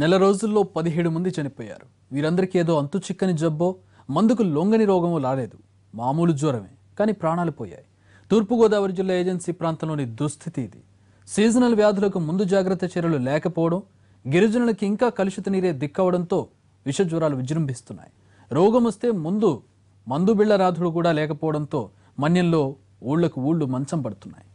నెల రోజుల్లో పదిహేడు మంది చనిపోయారు. వీరందరికీ ఏదో అంతు చిక్కని జబ్బో మందుకు లొంగని రోగమో రాలేదు. మామూలు జ్వరమే కానీ ప్రాణాలు పోయాయి. తూర్పుగోదావరి జిల్లా ఏజెన్సీ ప్రాంతంలోని దుస్థితి ఇది. సీజనల్ వ్యాధులకు ముందు జాగ్రత్త చర్యలు లేకపోవడం గిరిజనులకి ఇంకా కలుషిత నీరే దిక్కవడంతో విష జ్వరాలు విజృంభిస్తున్నాయి. రోగం వస్తే ముందు మందు బిళ్ళ రాధుడు కూడా లేకపోవడంతో మన్యంలో ఊళ్ళకు ఊళ్ళు మంచం పడుతున్నాయి.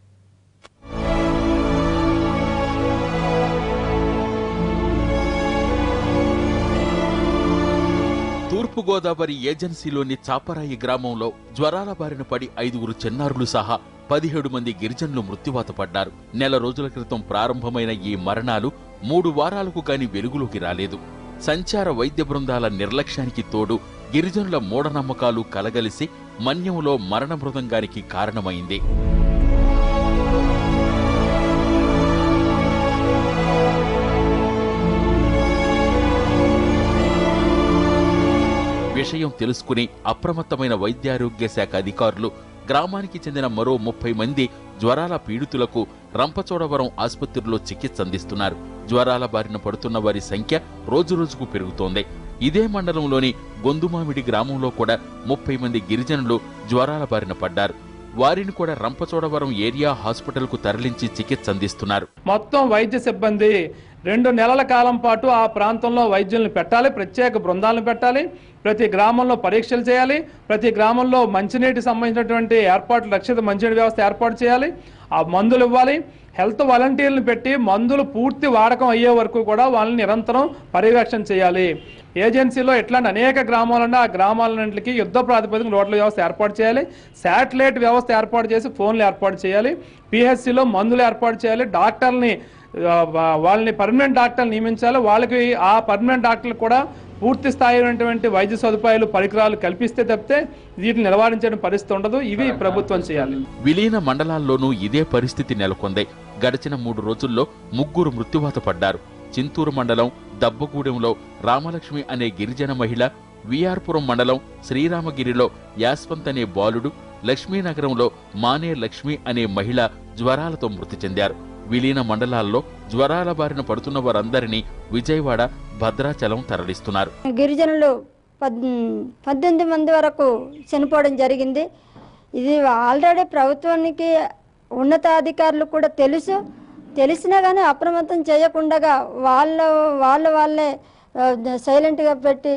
తూర్పుగోదావరి ఏజెన్సీలోని చాపరాయి గ్రామంలో జ్వరాల బారిన పడి ఐదుగురు చిన్నారులు సహా పదిహేడు మంది గిరిజనులు మృత్యువాత పడ్డారు. నెల రోజుల క్రితం ప్రారంభమైన ఈ మరణాలు మూడు వారాలకు గాని వెలుగులోకి రాలేదు. సంచార వైద్య బృందాల నిర్లక్ష్యానికి తోడు గిరిజనుల మూఢనమ్మకాలు కలగలిసి మన్యంలో మరణ మృదంగానికి కారణమైంది. తెలుసుకుని అప్రమత్తమైన వైద్యారోగ్య శాఖ అధికారులు గ్రామానికి చెందిన మరో ముప్పై మంది జ్వరాల పీడితులకు రంపచోడవరం ఆసుపత్రిలో చికిత్స అందిస్తున్నారు. జ్వరాల బారిన పడుతున్న వారి సంఖ్య రోజురోజుకు పెరుగుతోంది. ఇదే మండలంలోని గొందుమామిడి గ్రామంలో కూడా ముప్పై మంది గిరిజనులు జ్వరాల బారిన పడ్డారు. వారిని కూడా రంపచోడవరం ఏరియా హాస్పిటల్కు తరలించి చికిత్స అందిస్తున్నారు. మొత్తం వైద్య సిబ్బంది రెండు నెలల కాలం పాటు ఆ ప్రాంతంలో వైద్యులను పెట్టాలి ప్రత్యేక బృందాలను పెట్టాలి ప్రతి గ్రామంలో పరీక్షలు చేయాలి ప్రతి గ్రామంలో మంచినీటి సంబంధించినటువంటి ఏర్పాట్లు రక్షిత మంచినీటి వ్యవస్థ ఏర్పాటు చేయాలి ఆ మందులు ఇవ్వాలి హెల్త్ వాలంటీర్లు పెట్టి మందులు పూర్తి వాడకం అయ్యే వరకు కూడా వాళ్ళని నిరంతరం పర్యవేక్షణ చేయాలి. ఏజెన్సీలో ఇట్లాంటి అనేక గ్రామాలున్న ఆ గ్రామాలన్నింటికి యుద్ధ ప్రాతిపదికన రోడ్ల వ్యవస్థ ఏర్పాటు చేయాలి. శాటిలైట్ వ్యవస్థ ఏర్పాటు చేసి ఫోన్లు ఏర్పాటు చేయాలి. పిహెచ్సిలో మందులు ఏర్పాటు చేయాలి. డాక్టర్ని వాళ్ళని పర్మనెంట్ డాక్టర్లు నియమించాలి. వాళ్ళకి ఆ పర్మనెంట్ డాక్టర్లు కూడా పూర్తి స్థాయి అయినటువంటి వైద్య సదుపాయాలు పరికరాలు కల్పిస్తే తప్పితే వీటిని నిలవారించడం పరిస్థితి ఉండదు. ఇవి ప్రభుత్వం చేయాలి. విలీన మండలాల్లోనూ ఇదే పరిస్థితి నెలకొంది. గడిచిన మూడు రోజుల్లో ముగ్గురు మృత్యువాత పడ్డారు. చింతూరు మండలం దబ్బగూడెంలో రామలక్ష్మి అనే గిరిజన మహిళ విఆర్పురం మండలం శ్రీరామగిరిలో యాస్వంత్ అనే బాలుడు లక్ష్మీనగరంలో మానే లక్ష్మి అనే మహిళ జ్వరాలతో మృతి చెందారు. విలీన మండలాల్లో జ్వరాల బారిన పడుతున్న వారందరినీ విజయవాడ భద్రాచలం తరలిస్తున్నారు. గిరిజనులు పద్ పద్దెనిమిది మంది వరకు చనిపోవడం జరిగింది. ఇది ఆల్రెడీ ప్రభుత్వానికి ఉన్నతాధికారులు కూడా తెలుసు. తెలిసినా కానీ అప్రమత్తం చేయకుండా వాళ్ళ వాళ్ళ వాళ్ళే సైలెంట్గా పెట్టి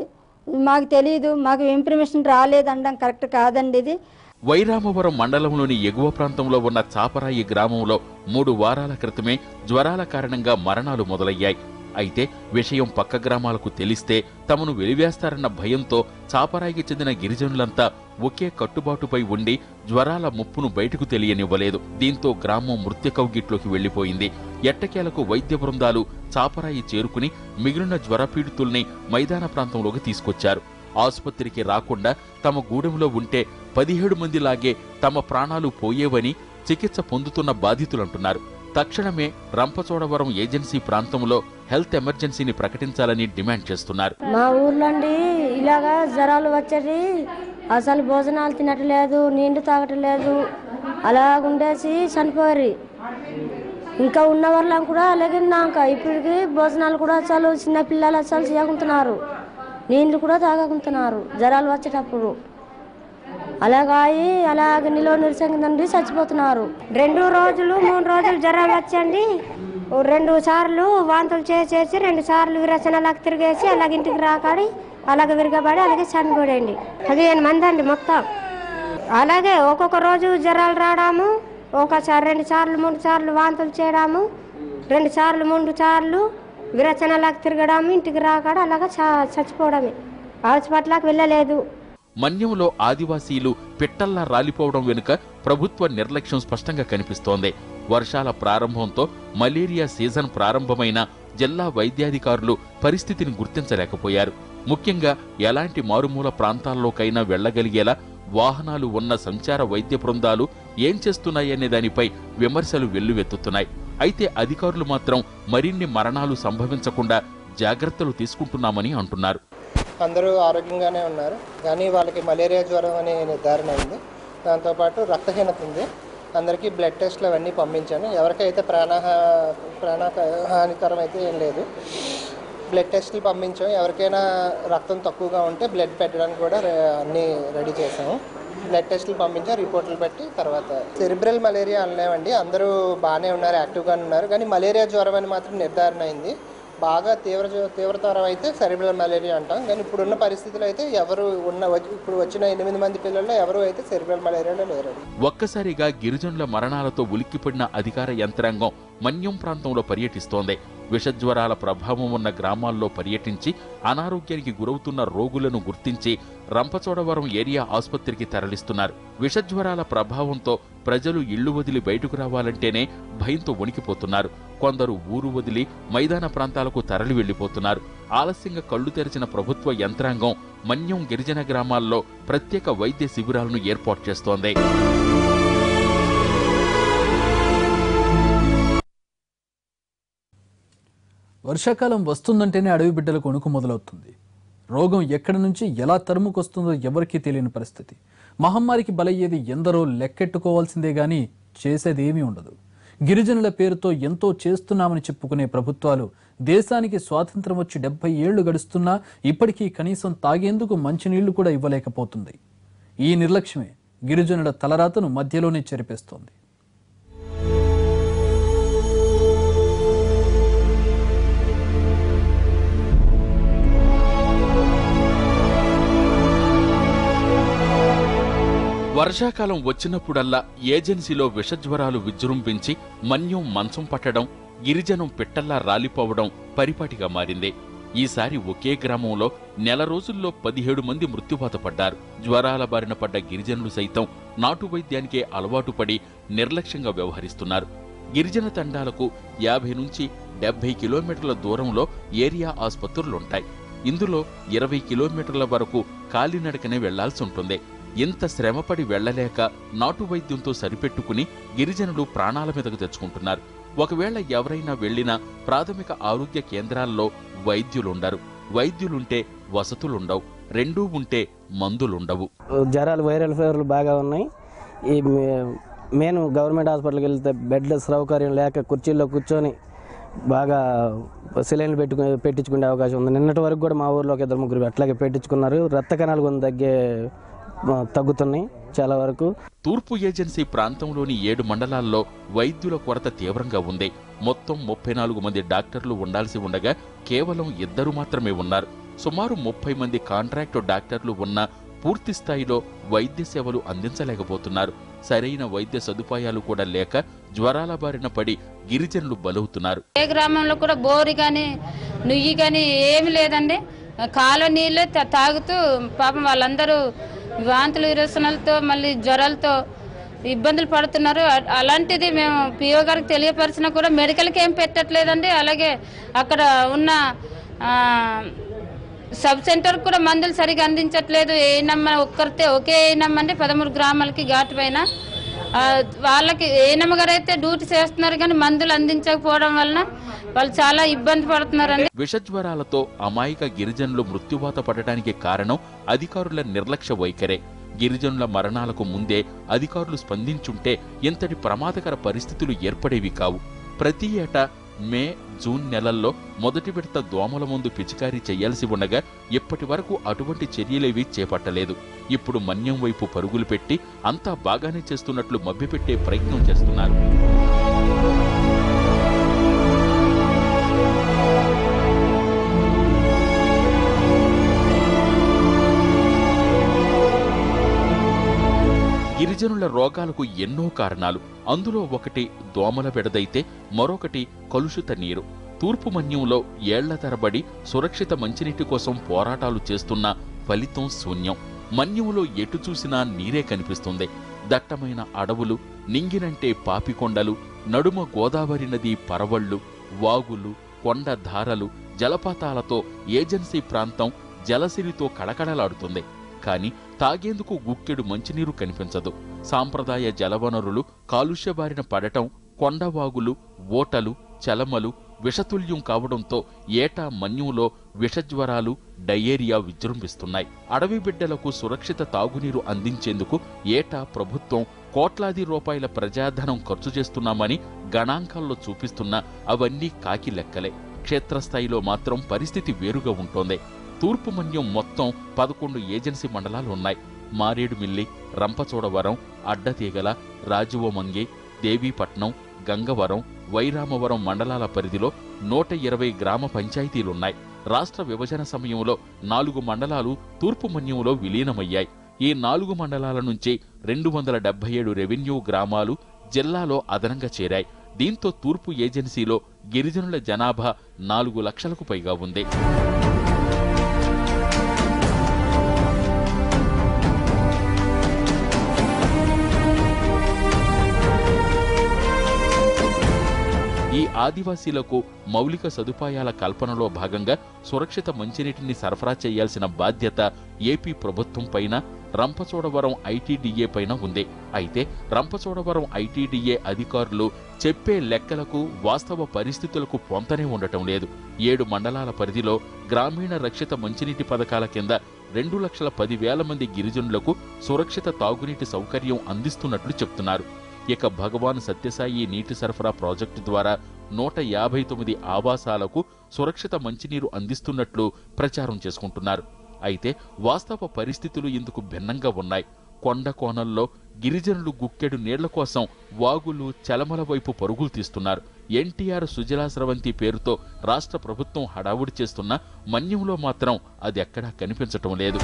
మాకు తెలియదు మాకు ఇన్ఫర్మేషన్ రాలేదు అనడం కరెక్ట్ కాదండి ఇది. వైరామవరం మండలంలోని ఎగువ ప్రాంతంలో ఉన్న చాపరాయి గ్రామంలో మూడు వారాల క్రితమే జ్వరాల కారణంగా మరణాలు మొదలయ్యాయి. అయితే విషయం పక్క గ్రామాలకు తెలిస్తే తమను వెలివేస్తారన్న భయంతో చాపరాయికి చెందిన గిరిజనులంతా ఒకే కట్టుబాటుపై ఉండి జ్వరాల ముప్పును బయటకు తెలియనివ్వలేదు. దీంతో గ్రామం మృత్యకౌగిట్లోకి వెళ్ళిపోయింది ఎట్టకేలకు వైద్య బృందాలు చాపరాయి చేరుకుని మిగిలిన జ్వరపీడితుల్ని మైదాన ప్రాంతంలోకి తీసుకొచ్చారు. ఆసుపత్రికి రాకుండా తమ గూడెంలో ఉంటే పదిహేడు మందిలాగే తమ ప్రాణాలు పోయేవని చికిత్స పొందుతున్న బాధితులంటున్నారు. తక్షణమే రంపచోడవరం ఏజెన్సీ ప్రాంతంలో హెల్త్ ఎమర్జెన్సీని ప్రకటించాలని డిమాండ్ చేస్తున్నారు. మా ఊర్లో ఇలాగా జ్వరాలు వచ్చేది. అసలు భోజనాలు తినట్లేదు నీళ్ళు తాగట్లేదు. అలాగుండేసి చనిపోయారు. ఇంకా ఉన్న వాళ్ళం కూడా అలాగే నాక ఇప్పటికి భోజనాలు కూడా అసలు చిన్న పిల్లలు అసలు చేయకుంటున్నారు. నీళ్ళు కూడా తాగకుంటున్నారు. జ్వరాలు వచ్చేటప్పుడు. అలాగాయి అలాగ నిలో నిరసండి చచ్చిపోతున్నారు. రెండు రోజులు మూడు రోజులు జ్వరం వచ్చండి. రెండు సార్లు వాంతులు చేసేసి రెండు సార్లు విరచనలకు తిరిగేసి అలాగ ఇంటికి రాకాడి అలాగ విరగబడి అలాగే చనిపోడండి. పదిహేను మంది అండి మొత్తం. అలాగే ఒక్కొక్క రోజు జ్వరాలు రావడము ఒకసారి రెండు సార్లు మూడు సార్లు వాంతులు చేయడము రెండు సార్లు మూడు సార్లు విరచనలకు తిరగడం ఇంటికి రాకాడ అలాగ చచ్చిపోవడమే. హాస్పిటల్కి వెళ్ళలేదు. మన్యంలో ఆదివాసీలు పిట్టల్లా రాలిపోవడం వెనుక ప్రభుత్వ నిర్లక్ష్యం స్పష్టంగా కనిపిస్తోంది. వర్షాల ప్రారంభంతో మలేరియా సీజన్ ప్రారంభమైన జిల్లా వైద్యాధికారులు పరిస్థితిని గుర్తించలేకపోయారు. ముఖ్యంగా ఎలాంటి మారుమూల ప్రాంతాల్లోకైనా వెళ్ళగలిగేలా వాహనాలు ఉన్న సంచార వైద్య బృందాలు ఏం చేస్తున్నాయనే దానిపై విమర్శలు వెల్లువెత్తుతున్నాయి. అయితే అధికారులు మాత్రం మరిన్ని మరణాలు సంభవించకుండా జాగ్రత్తలు తీసుకుంటున్నామని అంటున్నారు. అందరూ ఆరోగ్యంగానే ఉన్నారు. కానీ వాళ్ళకి మలేరియా జ్వరం అనే నిర్ధారణ అయింది దాంతోపాటు రక్తహీనత ఉంది. అందరికీ బ్లడ్ టెస్ట్లు అవన్నీ పంపించాను. ఎవరికైతే ప్రాణహా ప్రాణ హానికరం అయితే ఏం లేదు. బ్లడ్ టెస్ట్లు పంపించాం ఎవరికైనా రక్తం తక్కువగా ఉంటే బ్లడ్ పెట్టడానికి కూడా అన్నీ రెడీ చేసాము బ్లడ్ టెస్ట్లు పంపించాం. రిపోర్ట్లు పెట్టి తర్వాత సెరిబ్రల్ మలేరియా అనలేమండి. అందరూ బాగానే ఉన్నారు యాక్టివ్గానే ఉన్నారు. కానీ మలేరియా జ్వరం అని మాత్రం నిర్ధారణ అయింది. బాగా తీవ్ర తీవ్రతరం అయితే సెరిబ్రల్ మలేరియా అంటాం. కానీ ఇప్పుడున్న పరిస్థితులు అయితే ఎవరు ఉన్న వచ్చి- ఇప్పుడు వచ్చిన ఎనిమిది మంది పిల్లల్లో ఎవరు అయితే సెరిబ్రల్ మలేరియాలో లేరు ఒక్కసారిగా గిరిజనుల మరణాలతో ఉలిక్కిపడిన అధికార యంత్రాంగం మన్యం ప్రాంతంలో పర్యటిస్తోంది. విషజ్వరాల ప్రభావం ఉన్న గ్రామాల్లో పర్యటించి అనారోగ్యానికి గురవుతున్న రోగులను గుర్తించి రంపచోడవరం ఏరియా ఆసుపత్రికి తరలిస్తున్నారు. విషజ్వరాల ప్రభావంతో ప్రజలు ఇళ్ళు వదిలి బయటకు రావాలంటేనే భయంతో వణికిపోతున్నారు. కొందరు ఊరు వదిలి మైదాన ప్రాంతాలకు తరలి వెళ్ళిపోతున్నారు ఆలస్యంగా కళ్ళు తెరిచిన ప్రభుత్వ యంత్రాంగం మన్యం గిరిజన గ్రామాల్లో ప్రత్యేక వైద్య శిబిరాలను ఏర్పాటు చేస్తోంది. వర్షాకాలం వస్తుందంటేనే అడవి బిడ్డలకు కొనుక్కు మొదలవుతుంది. రోగం ఎక్కడి నుంచి ఎలా తరుముకొస్తుందో ఎవరికీ తెలియని పరిస్థితి. మహమ్మారికి బలయ్యేది ఎందరో లెక్కెట్టుకోవాల్సిందే గాని చేసేదేమీ ఉండదు. గిరిజనుల పేరుతో ఎంతో చేస్తున్నామని చెప్పుకునే ప్రభుత్వాలు దేశానికి స్వాతంత్రం వచ్చి డెబ్బై ఏళ్ళు గడుస్తున్నా ఇప్పటికీ కనీసం తాగేందుకు మంచినీళ్ళు కూడా ఇవ్వలేకపోతుంది. ఈ నిర్లక్ష్యమే గిరిజనుల తలరాతను మధ్యలోనే చెరిపేస్తోంది. వర్షాకాలం వచ్చినప్పుడల్లా ఏజెన్సీలో విషజ్వరాలు విజృంభించి మన్యం మంచం పట్టడం గిరిజనం పిట్టల్లా రాలిపోవడం పరిపాటిగా మారింది. ఈసారి ఒకే గ్రామంలో నెల రోజుల్లో పదిహేడు మంది మృత్యువాత పడ్డారు జ్వరాల బారిన పడ్డ గిరిజనులు సైతం నాటు వైద్యానికే అలవాటు పడి నిర్లక్ష్యంగా వ్యవహరిస్తున్నారు. గిరిజన తండాలకు యాభై నుంచి డెబ్బై కిలోమీటర్ల దూరంలో ఏరియా ఆసుపత్రులుంటాయి. ఇందులో ఇరవై కిలోమీటర్ల వరకు కాలినడకనే వెళ్ళాల్సి ఉంటుంది. ఇంత శ్రమపడి వెళ్ళలేక నాటు వైద్యంతో సరిపెట్టుకుని గిరిజనులు ప్రాణాల మీదకు తెచ్చుకుంటున్నారు. ఒకవేళ ఎవరైనా వెళ్ళినా ప్రాథమిక ఆరోగ్య కేంద్రాల్లో వైద్యులుండరు. వైద్యులుంటే వసతులుండవు. రెండూ ఉంటే మందులుండవు. జ్వరాలు వైరల్ ఫీవర్లు బాగా ఉన్నాయి. ఈ మే- గవర్నమెంట్ హాస్పిటల్కి వెళ్తే బెడ్ల సౌకర్యం లేక కుర్చీల్లో కూర్చొని బాగా సిలైన్లు పెట్టు పెట్టించుకునే అవకాశం ఉంది. నిన్నటి వరకు కూడా మా ఊర్లో ఒక ఇద్దరు ముగ్గురు అట్లాగే పెట్టించుకున్నారు. రక్త కణాలు కొన్ని తగ్గే తగ్గుతున్నాయి చాలా వరకు. తూర్పు ఏజెన్సీ ప్రాంతంలోని ఏడు మండలాల్లో వైద్యుల కొరత తీవ్రంగా ఉంది. మొత్తం ముప్పై నాలుగు మంది డాక్టర్లు ఉండాల్సి ఉండగా కేవలం ఇద్దరు మాత్రమే ఉన్నారు. సుమారు ముప్పై మంది కాంట్రాక్టు డాక్టర్లు ఉన్నా పూర్తి స్థాయిలో వైద్య సేవలు అందించలేకపోతున్నారు. సరైన వైద్య సదుపాయాలు కూడా లేక జ్వరాల బారిన పడి గిరిజనులు బలవుతున్నారు. ఏ గ్రామంలో కూడా బోరు కానీ నుయ్యి కానీ ఏమి లేదండి. కాలువ నీళ్ళే తా- తాగుతూ పాపం వాళ్ళందరూ వాంతులు విరసనలతో మళ్ళీ జ్వరాలతో ఇబ్బందులు పడుతున్నారు. అలాంటిది మేము పిఓ గారికి తెలియపరిచినా కూడా మెడికల్కి ఏం పెట్టట్లేదండి. అలాగే అక్కడ ఉన్న సబ్ సెంటర్ కూడా మందులు సరిగా అందించట్లేదు. ఏనమ్మ ఒక్కరితే ఒకే ఏ నమ్మండి పదమూడు గ్రామాలకి ఘాటు పైన. వాళ్ళకి ఏనమ్మ గారు అయితే డ్యూటీ చేస్తున్నారు కానీ మందులు అందించకపోవడం వలన వాళ్ళు చాలా ఇబ్బంది పడుతున్నారండి. విషజ్వరాలతో అమాయక గిరిజనులు మృత్యువాత పడటానికి కారణం అధికారుల నిర్లక్ష్య వైఖరే. గిరిజనుల మరణాలకు ముందే అధికారులు స్పందించుంటే ఇంతటి ప్రమాదకర పరిస్థితులు ఏర్పడేవి కావు. ప్రతి ఏటా మే జూన్ నెలల్లో మొదటి విడత దోమల ముందు పిచికారీ చేయాల్సి ఉండగా ఇప్పటి వరకు అటువంటి చర్యలేవి చేపట్టలేదు. ఇప్పుడు మన్యం వైపు పరుగులు పెట్టి అంతా బాగానే చేస్తున్నట్లు మభ్యపెట్టే ప్రయత్నం చేస్తున్నారు. గిరిజనుల రోగాలకు ఎన్నో కారణాలు. అందులో ఒకటి దోమల బెడదైతే మరొకటి కలుషిత నీరు. తూర్పు మన్యంలో ఏళ్ళ తరబడి సురక్షిత మంచినీటి కోసం పోరాటాలు చేస్తున్న ఫలితం శూన్యం. మన్యంలో ఎటు చూసినా నీరే కనిపిస్తుంది. దట్టమైన అడవులు నింగినంటే పాపికొండలు నడుమ గోదావరి నది పరవళ్ళు వాగులు కొండ ధారలు జలపాతాలతో ఏజెన్సీ ప్రాంతం జలసిరితో కళకళలాడుతుంది. కాని తాగేందుకు గుక్కెడు మంచినీరు కనిపించదు. సాంప్రదాయ జలవనరులు కాలుష్యబారిన పడటం కొండవాగులు ఓటలు చలమలు విషతుల్యం కావడంతో ఏటా మన్యంలో విషజ్వరాలు డయేరియా విజృంభిస్తున్నాయి. అడవి బిడ్డలకు సురక్షిత తాగునీరు అందించేందుకు ఏటా ప్రభుత్వం కోట్లాది రూపాయల ప్రజాధనం ఖర్చు చేస్తున్నామని గణాంకాల్లో చూపిస్తున్నా అవన్నీ కాకి లెక్కలే. క్షేత్రస్థాయిలో మాత్రం పరిస్థితి వేరుగా ఉంటోంది. తూర్పు మన్యం మొత్తం పదకొండు ఏజెన్సీ మండలాలు ఉన్నాయి. మారేడుమిల్లి రంపచోడవరం అడ్డతీగల రాజువమంగి దేవీపట్నం గంగవరం వైరామవరం మండలాల పరిధిలో నూట ఇరవై గ్రామ పంచాయతీలున్నాయి. రాష్ట్ర విభజన సమయంలో నాలుగు మండలాలు తూర్పు మన్యంలో విలీనమయ్యాయి. ఈ నాలుగు మండలాల నుంచి రెండు వందల డెబ్బై ఏడు రెవెన్యూ గ్రామాలు జిల్లాలో అదనంగా చేరాయి. దీంతో తూర్పు ఏజెన్సీలో గిరిజనుల జనాభా నాలుగు లక్షలకు పైగా ఉంది. ఆదివాసీలకు మౌలిక సదుపాయాల కల్పనలో భాగంగా సురక్షిత మంచినీటిని సరఫరా చేయాల్సిన బాధ్యత ఏపీ ప్రభుత్వం పైన రంపచోడవరం ఐటీడీఏ పైన ఉంది. అయితే రంపచోడవరం ఐటీడీఏ అధికారులు చెప్పే లెక్కలకు వాస్తవ పరిస్థితులకు పొంతనే ఉండటం లేదు. ఏడు మండలాల పరిధిలో గ్రామీణ రక్షిత మంచినీటి పథకాల కింద రెండు లక్షల పదివేల మంది గిరిజనులకు సురక్షిత తాగునీటి సౌకర్యం అందిస్తున్నట్లు చెప్తున్నారు. ఇక భగవాన్ సత్యసాయి నీటి సరఫరా ప్రాజెక్టు ద్వారా నూట యాభై తొమ్మిది ఆవాసాలకు సురక్షిత మంచినీరు అందిస్తున్నట్లు ప్రచారం చేసుకుంటున్నారు. అయితే వాస్తవ పరిస్థితులు ఇందుకు భిన్నంగా ఉన్నాయి. కొండ కోణంలో గిరిజనులు గుక్కెడు నీళ్ళ కోసం వాగులు చలమల వైపు పరుగులు తీస్తున్నారు. ఎన్టీఆర్ సుజలాస్రవంతి పేరుతో రాష్ట్ర ప్రభుత్వం హడావుడి చేస్తున్న మన్యంలో మాత్రం అది ఎక్కడా కనిపించటం లేదు.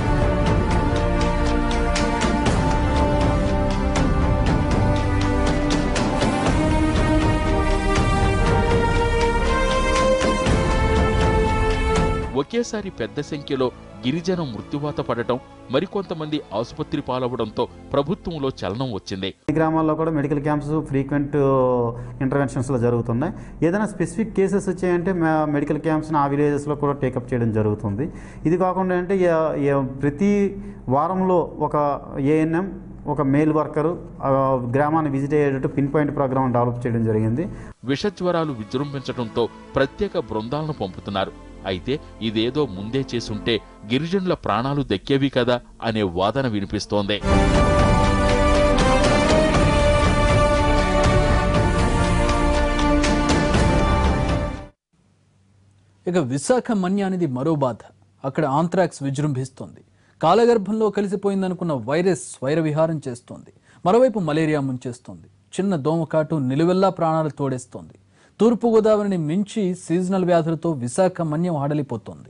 ఒకేసారి పెద్ద సంఖ్యలో గిరిజనం మృత్యువాత పడటం మరికొంతమంది ఆసుపత్రి పాలవడంతో ప్రభుత్వంలో చలనం వచ్చింది. గ్రామాల్లో కూడా మెడికల్ క్యాంప్స్ ఫ్రీక్వెంట్ ఇంటర్వెన్షన్స్లో జరుగుతున్నాయి. ఏదైనా స్పెసిఫిక్ కేసెస్ వచ్చాయంటే మా- మెడికల్ క్యాంప్స్ని ఆ విలేజెస్లో కూడా టేకప్ చేయడం జరుగుతుంది. ఇది కాకుండా అంటే ప్రతి వారంలో ఒక ఏఎన్ఎం ఒక మెయిల్ వర్కరు గ్రామాన్ని విజిట్ అయ్యేటట్టు పిన్ పాయింట్ ప్రోగ్రామ్ డెవలప్ చేయడం జరిగింది. విషజ్వరాలు విజృంభించడంతో ప్రత్యేక బృందాలను పంపుతున్నారు. అయితే ఇదేదో ముందే చేసుంటే గిరిజనుల ప్రాణాలు దక్కేవి కదా అనే వాదన వినిపిస్తోంది. ఇక విశాఖ మన్య అనేది మరో బాధ. అక్కడ ఆంథ్రాక్స్ విజృంభిస్తోంది. కాలగర్భంలో కలిసిపోయిందనుకున్న వైరస్ వైరవిహారం చేస్తోంది. మరోవైపు మలేరియా ముంచేస్తోంది. చిన్న దోమకాటు నిలువెల్లా ప్రాణాలు తోడేస్తోంది. తూర్పుగోదావరిని మించి సీజనల్ వ్యాధులతో విశాఖ మన్యం ఆడలిపోతోంది.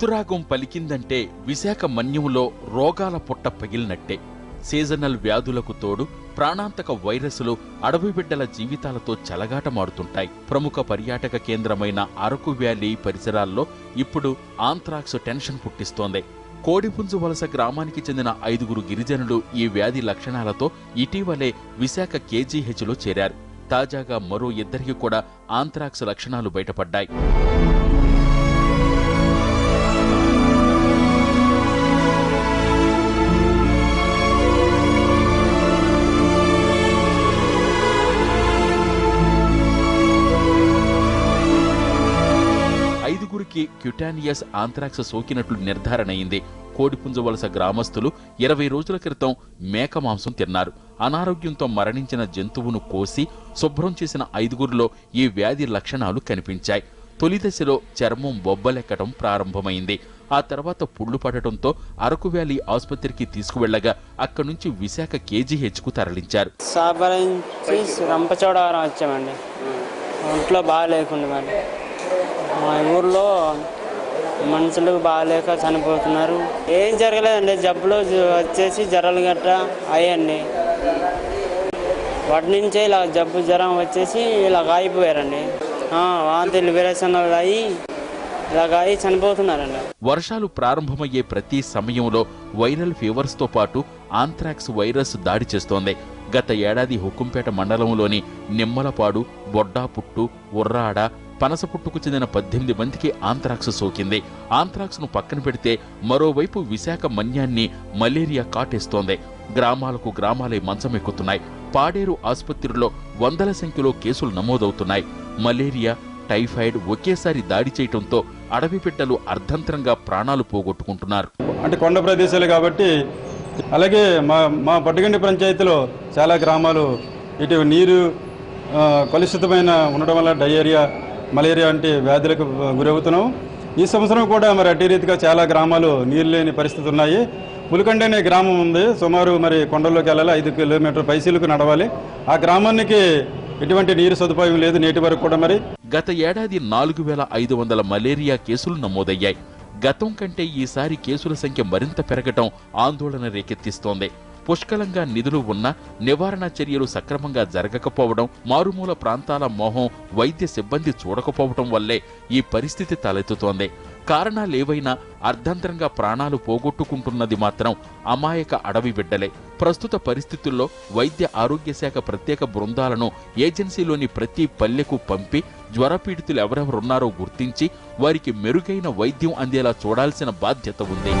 ఋతురాగం పలికిందంటే విశాఖ మన్యంలో రోగాల పుట్ట పగిలినట్టే. సీజనల్ వ్యాధులకు తోడు ప్రాణాంతక వైరస్లు అడవి బిడ్డల జీవితాలతో చెలగాటమాడుతుంటాయి. ప్రముఖ పర్యాటక కేంద్రమైన అరకు వ్యాలీ పరిసరాల్లో ఇప్పుడు ఆంథ్రాక్స్ టెన్షన్ పుట్టిస్తోంది. కోడిపుంజు వలస గ్రామానికి చెందిన ఐదుగురు గిరిజనులు ఈ వ్యాధి లక్షణాలతో ఇటీవలే విశాఖ కేజీహెచ్లో చేరారు. తాజాగా మరో ఇద్దరికి కూడా ఆంథ్రాక్స్ లక్షణాలు బయటపడ్డాయి. క్యుటానియస్ ఆంథ్రాక్స్ సోకినట్లు నిర్ధారణ అయింది కోడిపుంజ వలస గ్రామస్తులు ఇరవై రోజుల క్రితం మేక మాంసం తిన్నారు. అనారోగ్యంతో మరణించిన జంతువును కోసి శుభ్రం చేసిన ఐదుగురిలో ఈ వ్యాధి లక్షణాలు కనిపించాయి. తొలి దశలో చర్మం బొబ్బలెక్కడం ప్రారంభమైంది. ఆ తర్వాత పుళ్ళు పడటంతో అరకు వ్యాలీ ఆసుపత్రికి తీసుకువెళ్ళగా అక్కడి నుంచి విశాఖ కేజీహెచ్కు తరలించారు. సాబర నుంచి రంపచోడవరం వచ్చామండి. ఒంట్లో బాగా లేకుండా మా ఊర్లో మనుషులు బాగాలేక చనిపోతున్నారు. ఏం జరగలేదండి జబ్బులు వచ్చేసి జ్వరాలు గట్ట అయ్యండి వాటి నుంచే ఇలా జబ్బు జ్వరం వచ్చేసి ఇలా ఆగిపోయారండి. ఆ, వాంతులు అయ్యి ఇలాగ అయ్యి చనిపోతున్నారండి. వర్షాలు ప్రారంభమయ్యే ప్రతి సమయంలో వైరల్ ఫీవర్స్తో పాటు ఆంథ్రాక్స్ వైరస్ దాడి చేస్తోంది. గత ఏడాది హుకుంపేట మండలంలోని నిమ్మలపాడు బొడ్డాపుట్టు ఉర్రాడ పనసపుట్టుకు చెందిన పద్దెనిమిది మందికి ఆంథ్రాక్స్ సోకింది. ఆంథ్రాక్స్ను పక్కన పెడితే మరోవైపు విశాఖ మన్యాన్ని మలేరియా కాటేస్తోంది. గ్రామాలకు గ్రామాలే మంచమెక్కుతున్నాయి పాడేరు ఆసుపత్రిలో వందల సంఖ్యలో కేసులు నమోదవుతున్నాయి. మలేరియా టైఫాయిడ్ ఒకేసారి దాడి చేయటంతో అడవి బిడ్డలు అర్ధంతరంగా ప్రాణాలు పోగొట్టుకుంటున్నారు. అంటే కొండ ప్రదేశాలు కాబట్టి అలాగే మా మా పట్టుగండి పంచాయతీలో చాలా గ్రామాలు ఇటు నీరు కలుషితమైన ఉండడం వల్ల డయేరియా మలేరియా వంటి వ్యాధులకు గురవుతున్నాం. ఈ సంవత్సరం కూడా మరి అట్టి రీతిగా చాలా గ్రామాలు నీరు లేని పరిస్థితి ఉన్నాయి. పులికండి అనే గ్రామం ఉంది. సుమారు మరి కొండల్లోకి వెళ్ళాలి. ఐదు కిలోమీటర్ పైసీలకు నడవాలి. ఆ గ్రామానికి ఎటువంటి నీరు సదుపాయం లేదు. నేటి వరకు కూడా మరి గత ఏడాది నాలుగు వేల ఐదు వందల మలేరియా కేసులు నమోదయ్యాయి. గతం కంటే ఈసారి కేసుల సంఖ్య మరింత పెరగటం ఆందోళన రేకెత్తిస్తోంది. పుష్కలంగా నిధులు ఉన్నా నివారణ చర్యలు సక్రమంగా జరగకపోవడం మారుమూల ప్రాంతాల మోహం వైద్య సిబ్బంది చూడకపోవడం వల్లే ఈ పరిస్థితి తలెత్తుతోంది. కారణాలేవైనా అర్ధంతరంగా ప్రాణాలు పోగొట్టుకుంటున్నది మాత్రం అమాయక అడవి బిడ్డలే. ప్రస్తుత పరిస్థితుల్లో వైద్య ఆరోగ్య శాఖ ప్రత్యేక బృందాలను ఏజెన్సీలోని ప్రతి పల్లెకు పంపి జ్వరపీడితులు ఎవరెవరున్నారో గుర్తించి వారికి మెరుగైన వైద్యం అందేలా చూడాల్సిన బాధ్యత ఉంది.